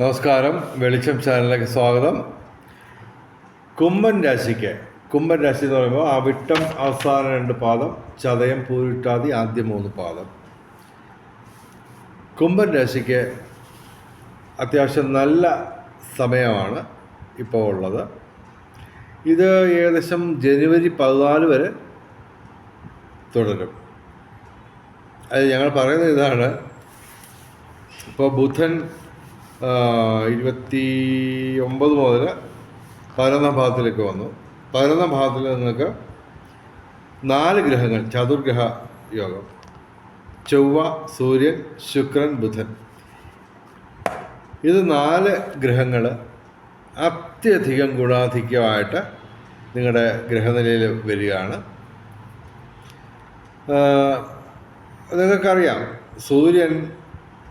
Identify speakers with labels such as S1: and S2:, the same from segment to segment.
S1: നമസ്കാരം. വെളിച്ചം ചാനലിലേക്ക് സ്വാഗതം. കുംഭൻ രാശിക്ക് കുംഭൻ രാശി എന്ന് പറയുമ്പോൾ ആ വിട്ടം അവസാന രണ്ട് പാദം ചതയം പൂരിട്ടാതി ആദ്യ മൂന്ന് പാദം. കുംഭൻ രാശിക്ക് അത്യാവശ്യം നല്ല സമയമാണ് ഇപ്പോൾ ഉള്ളത്. ഇത് ഏകദേശം ജനുവരി പതിനാല് വരെ തുടരും. അത് ഞങ്ങൾ പറയുന്നത് ഇതാണ് ഇപ്പോൾ ബുധൻ ഇരുപത്തി ഒമ്പത് മുതൽ പതിനൊന്നാം ഭാഗത്തിലേക്ക് വന്നു. പതിനൊന്നാം ഭാഗത്തിൽ നിങ്ങൾക്ക് നാല് ഗ്രഹങ്ങൾ ചതുർഗ്രഹ യോഗം ചൊവ്വ സൂര്യൻ ശുക്രൻ ബുധൻ. ഇത് നാല് ഗ്രഹങ്ങൾ അത്യധികം ഗുണാധിക്യമായിട്ട് നിങ്ങളുടെ ഗ്രഹനിലയിൽ വരികയാണ്. നിങ്ങൾക്കറിയാം സൂര്യൻ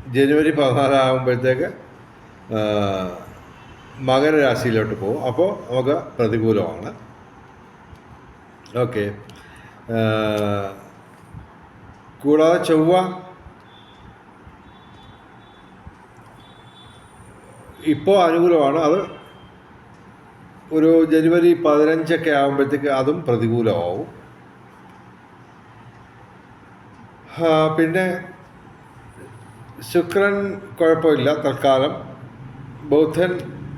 S1: ജനുവരി പതിനാലാകുമ്പോഴത്തേക്ക് മകരരാശിയിലോട്ട് പോകും. അപ്പോൾ നമുക്ക് പ്രതികൂലമാണ്. ഓക്കെ. കൂടാതെ ചൊവ്വ ഇപ്പോൾ അനുകൂലമാണ്. അത് ഒരു ജനുവരി പതിനഞ്ചൊക്കെ ആകുമ്പോഴത്തേക്ക് അതും പ്രതികൂലമാവും. പിന്നെ ശുക്രൻ കുഴപ്പമില്ല. തൽക്കാലം ബൗദ്ധൻ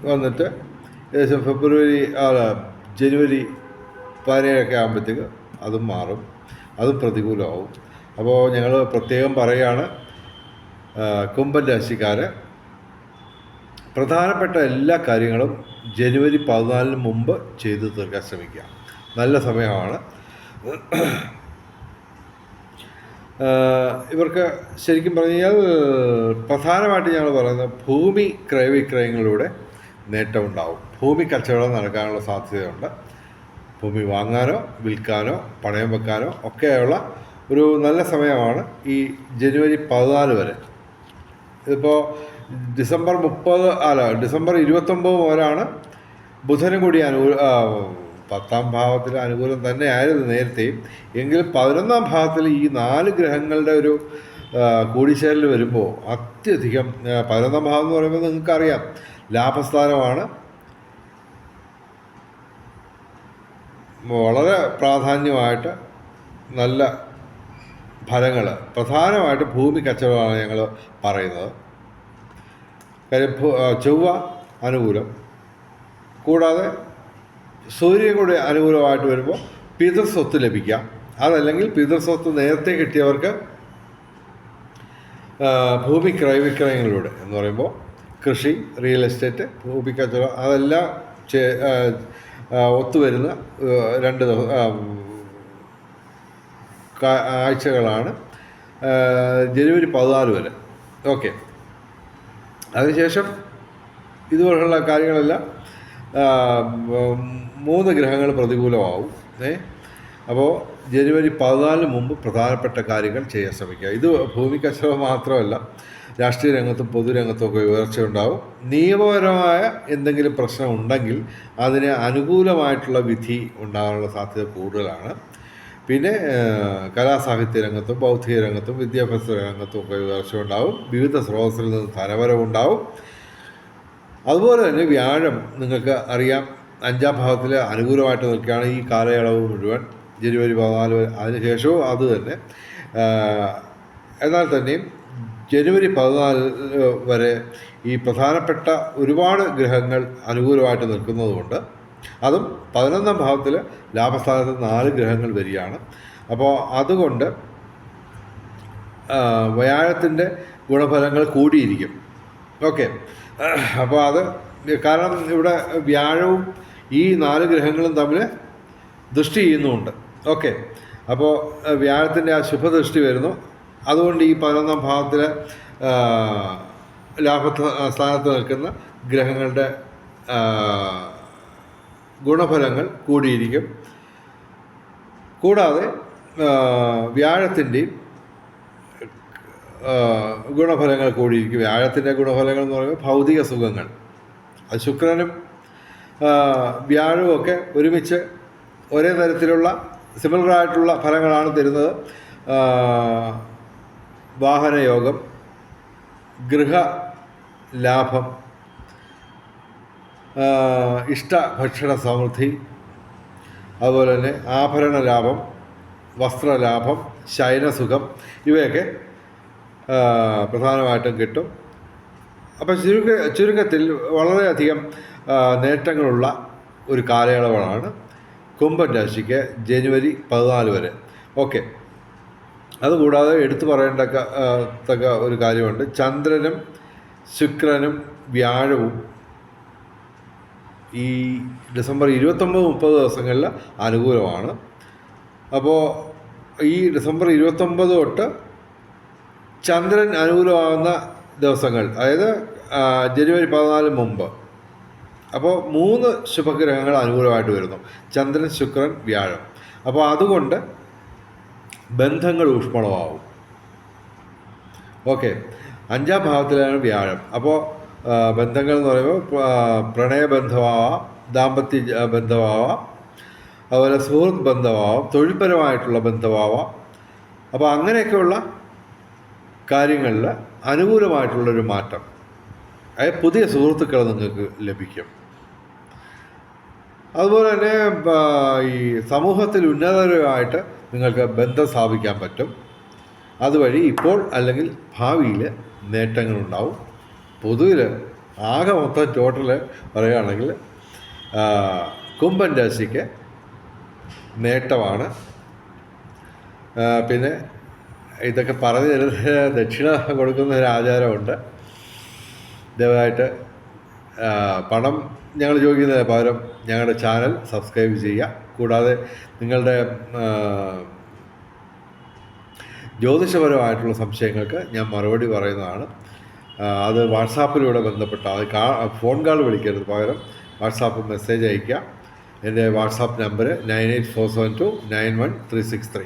S1: വന്നിട്ട് ഏകദേശം ഫെബ്രുവരി അല്ല ജനുവരി പതിനേഴൊക്കെ ആകുമ്പോഴത്തേക്ക് അതും മാറും. അതും പ്രതികൂലമാവും. അപ്പോൾ ഞങ്ങൾ പ്രത്യേകം പറയുകയാണ് കുംഭൻ രാശിക്കാർ പ്രധാനപ്പെട്ട എല്ലാ കാര്യങ്ങളും ജനുവരി പതിനാലിന് മുമ്പ് ചെയ്തു തീർക്കാൻ ശ്രമിക്കുക. നല്ല സമയമാണ്. ഇവർക്ക് ശരിക്കും പറഞ്ഞു കഴിഞ്ഞാൽ പ്രധാനമായിട്ട് ഞങ്ങൾ പറയുന്നത് ഭൂമി ക്രയവിക്രയങ്ങളിലൂടെ നേട്ടമുണ്ടാവും ഭൂമി കച്ചവടം നടക്കാനുള്ള സാധ്യതയുണ്ട്. ഭൂമി വാങ്ങാനോ വിൽക്കാനോ പണയം വെക്കാനോ ഒക്കെയുള്ള ഒരു നല്ല സമയമാണ് ഈ ജനുവരി പതിനാല് വരെ. ഇതിപ്പോൾ ഡിസംബർ മുപ്പത് അല്ല ഡിസംബർ ഇരുപത്തൊമ്പത് മുതലാണ് ബുധനും കൂടി അനുകൂല ആ, പത്താം ഭാവത്തിൽ അനുകൂലം തന്നെയായിരുന്നു നേരത്തെയും എങ്കിലും പതിനൊന്നാം ഭാവത്തിൽ ഈ നാല് ഗ്രഹങ്ങളുടെ ഒരു കൂടിച്ചേരൽ വരുമ്പോൾ അത്യധികം പതിനൊന്നാം ഭാവം എന്ന് പറയുമ്പോൾ നിങ്ങൾക്കറിയാം. ലാഭസ്ഥാനമാണ്. വളരെ പ്രാധാന്യമായിട്ട് നല്ല ഫലങ്ങൾ പ്രധാനമായിട്ട് ഭൂമി കച്ചവടമാണ് ഞങ്ങൾ പറയുന്നത്. കാര്യം ചൊവ്വ അനുകൂലം. കൂടാതെ സൂര്യൻ കൂടെ അനുകൂലമായിട്ട് വരുമ്പോൾ പിതൃസ്വത്ത് ലഭിക്കാം. അതല്ലെങ്കിൽ പിതൃസ്വത്ത് നേരത്തെ കിട്ടിയവർക്ക് ഭൂമി ക്രയവിക്രയങ്ങളിലൂടെ എന്ന് പറയുമ്പോൾ കൃഷി റിയൽ എസ്റ്റേറ്റ് ഭൂമി കച്ചവടം അതെല്ലാം ഒത്തുവരുന്ന രണ്ട് ആഴ്ചകളാണ്. ജനുവരി പതിനാല് വരെ. ഓക്കെ. അതിനുശേഷം ഇതുപോലുള്ള കാര്യങ്ങളെല്ലാം മൂന്ന് ഗ്രഹങ്ങൾ പ്രതികൂലമാവും. ഏ? അപ്പോൾ ജനുവരി പതിനാലിന് മുമ്പ് പ്രധാനപ്പെട്ട കാര്യങ്ങൾ ചെയ്യാൻ ശ്രമിക്കുക. ഇത് ഭൂമി കച്ചവടം മാത്രമല്ല രാഷ്ട്രീയ രംഗത്തും പൊതുരംഗത്തും ഒക്കെ ഉയർച്ചയുണ്ടാവും നിയമപരമായ എന്തെങ്കിലും പ്രശ്നം ഉണ്ടെങ്കിൽ അതിന് അനുകൂലമായിട്ടുള്ള വിധി ഉണ്ടാകാനുള്ള സാധ്യത കൂടുതലാണ്. പിന്നെ കലാസാഹിത്യ രംഗത്തും ബൗദ്ധിക രംഗത്തും വിദ്യാഭ്യാസ രംഗത്തും ഒക്കെ ഉയർച്ച ഉണ്ടാവും. വിവിധ സ്രോതസ്സിൽ നിന്ന് ധനവരവുണ്ടാവും. അതുപോലെ തന്നെ വ്യാഴം നിങ്ങൾക്ക് അറിയാം. അഞ്ചാം ഭാവത്തിൽ അനുകൂലമായിട്ട് നിൽക്കുകയാണ് ഈ കാലയളവ് മുഴുവൻ. ജനുവരി പതിനാല് വരെ. അതിനുശേഷവും അത് തന്നെ. എന്നാൽ തന്നെയും ജനുവരി പതിനാല് വരെ ഈ പ്രധാനപ്പെട്ട ഒരുപാട് ഗ്രഹങ്ങൾ അനുകൂലമായിട്ട് നിൽക്കുന്നതുകൊണ്ട് അതും പതിനൊന്നാം ഭാവത്തിൽ ലാഭസ്ഥാനത്ത് നാല് ഗ്രഹങ്ങൾ വരികയാണ്. അപ്പോൾ അതുകൊണ്ട് വ്യാഴത്തിന്റെ ഗുണഫലങ്ങൾ കൂടിയിരിക്കും. ഓക്കെ. അപ്പോൾ അത് കാരണം ഇവിടെ വ്യാഴവും ഈ നാല് ഗ്രഹങ്ങളും തമ്മിൽ ദൃഷ്ടി ചെയ്യുന്നുമുണ്ട്. ഓക്കെ. അപ്പോൾ വ്യാഴത്തിന്റെ ആ ശുഭദൃഷ്ടി വരുന്നു. അതുകൊണ്ട് ഈ പതിനൊന്നാം ഭാവത്തിൽ ലാഭ സ്ഥാനത്ത് നിൽക്കുന്ന ഗ്രഹങ്ങളുടെ ഗുണഫലങ്ങൾ കൂടിയിരിക്കും. കൂടാതെ വ്യാഴത്തിന്റെയും ഗുണഫലങ്ങൾ കൂടിയിരിക്കും. വ്യാഴത്തിന്റെ ഗുണഫലങ്ങൾ എന്ന് പറയുമ്പോൾ ഭൗതിക സുഖങ്ങൾ. അത് ശുക്രനും വ്യാഴവും ഒക്കെ ഒരുമിച്ച് ഒരേ തരത്തിലുള്ള സിമിലറായിട്ടുള്ള ഫലങ്ങളാണ് തരുന്നത്. വാഹനയോഗം ഗൃഹ ലാഭം ആ, ഇഷ്ട ഭക്ഷണ സമൃദ്ധി അതുപോലെ തന്നെ ആഭരണ ലാഭം വസ്ത്രലാഭം ശയനസുഖം ഇവയൊക്കെ പ്രധാനമായിട്ടും കിട്ടും. അപ്പം ചുരുക്ക ചുരുക്കത്തിൽ വളരെയധികം നേട്ടങ്ങളുള്ള ഒരു കാലയളവാണ് കുംഭൻ രാശിക്ക് ജനുവരി പതിനാല് വരെ. ഓക്കെ. അതുകൂടാതെ എടുത്തു പറയേണ്ട തക്ക ഒരു കാര്യമുണ്ട്. ചന്ദ്രനും ശുക്രനും വ്യാഴവും ഈ ഡിസംബർ ഇരുപത്തൊമ്പത് മുപ്പത് ദിവസങ്ങളിൽ അനുകൂലമാണ്. അപ്പോൾ ഈ ഡിസംബർ ഇരുപത്തൊമ്പത് തൊട്ട് ചന്ദ്രൻ അനുകൂലമാകുന്ന ദിവസങ്ങൾ. അതായത് ജനുവരി പതിനാല് മുമ്പ്. അപ്പോൾ മൂന്ന് ശുഭഗ്രഹങ്ങൾ അനുകൂലമായിട്ട് വരുന്നു. ചന്ദ്രൻ ശുക്രൻ വ്യാഴം. അപ്പോൾ അതുകൊണ്ട് ബന്ധങ്ങൾ ഊഷ്മളമാവും. ഓക്കെ. അഞ്ചാം ഭാവത്തിലാണ് വ്യാഴം. അപ്പോൾ ബന്ധങ്ങൾ എന്ന് പറയുമ്പോൾ പ്രണയബന്ധമാവാം ദാമ്പത്യ ബന്ധമാവാം അതുപോലെ സുഹൃത്ത് ബന്ധമാവാം തൊഴിൽപരമായിട്ടുള്ള ബന്ധമാവാം. അപ്പോൾ അങ്ങനെയൊക്കെയുള്ള കാര്യങ്ങളിൽ അനുകൂലമായിട്ടുള്ളൊരു മാറ്റം. അതായത് പുതിയ സുഹൃത്തുക്കൾ നിങ്ങൾക്ക് ലഭിക്കും. അതുപോലെ തന്നെ ഈ സമൂഹത്തിൽ ഉന്നതരുമായിട്ട് നിങ്ങൾക്ക് ബന്ധം സ്ഥാപിക്കാൻ പറ്റും. അതുവഴി ഇപ്പോൾ അല്ലെങ്കിൽ ഭാവിയിൽ നേട്ടങ്ങളുണ്ടാവും. പൊതുവിൽ ആകെ മൊത്തം ടോട്ടൽ പറയുകയാണെങ്കിൽ കുംഭൻ രാശിക്ക് നേട്ടമാണ്. പിന്നെ ഇതൊക്കെ പറഞ്ഞു തരുന്ന ദക്ഷിണ കൊടുക്കുന്ന ഒരു ആചാരമുണ്ട്. ദയവായിട്ട് പണം ഞങ്ങൾ ചോദിക്കുന്നതിന് പകരം ഞങ്ങളുടെ ചാനൽ സബ്സ്ക്രൈബ് ചെയ്യുക. കൂടാതെ നിങ്ങളുടെ ജ്യോതിഷപരമായിട്ടുള്ള സംശയങ്ങൾക്ക് ഞാൻ മറുപടി പറയുന്നതാണ്. അത് വാട്സാപ്പിലൂടെ ബന്ധപ്പെട്ട അത് കാ ഫോൺ കാൾ വിളിക്കരുത്. പകരം വാട്സാപ്പ് മെസ്സേജ് അയയ്ക്കുക. എന്റെ WhatsApp number nine eight four seven two nine one three six three.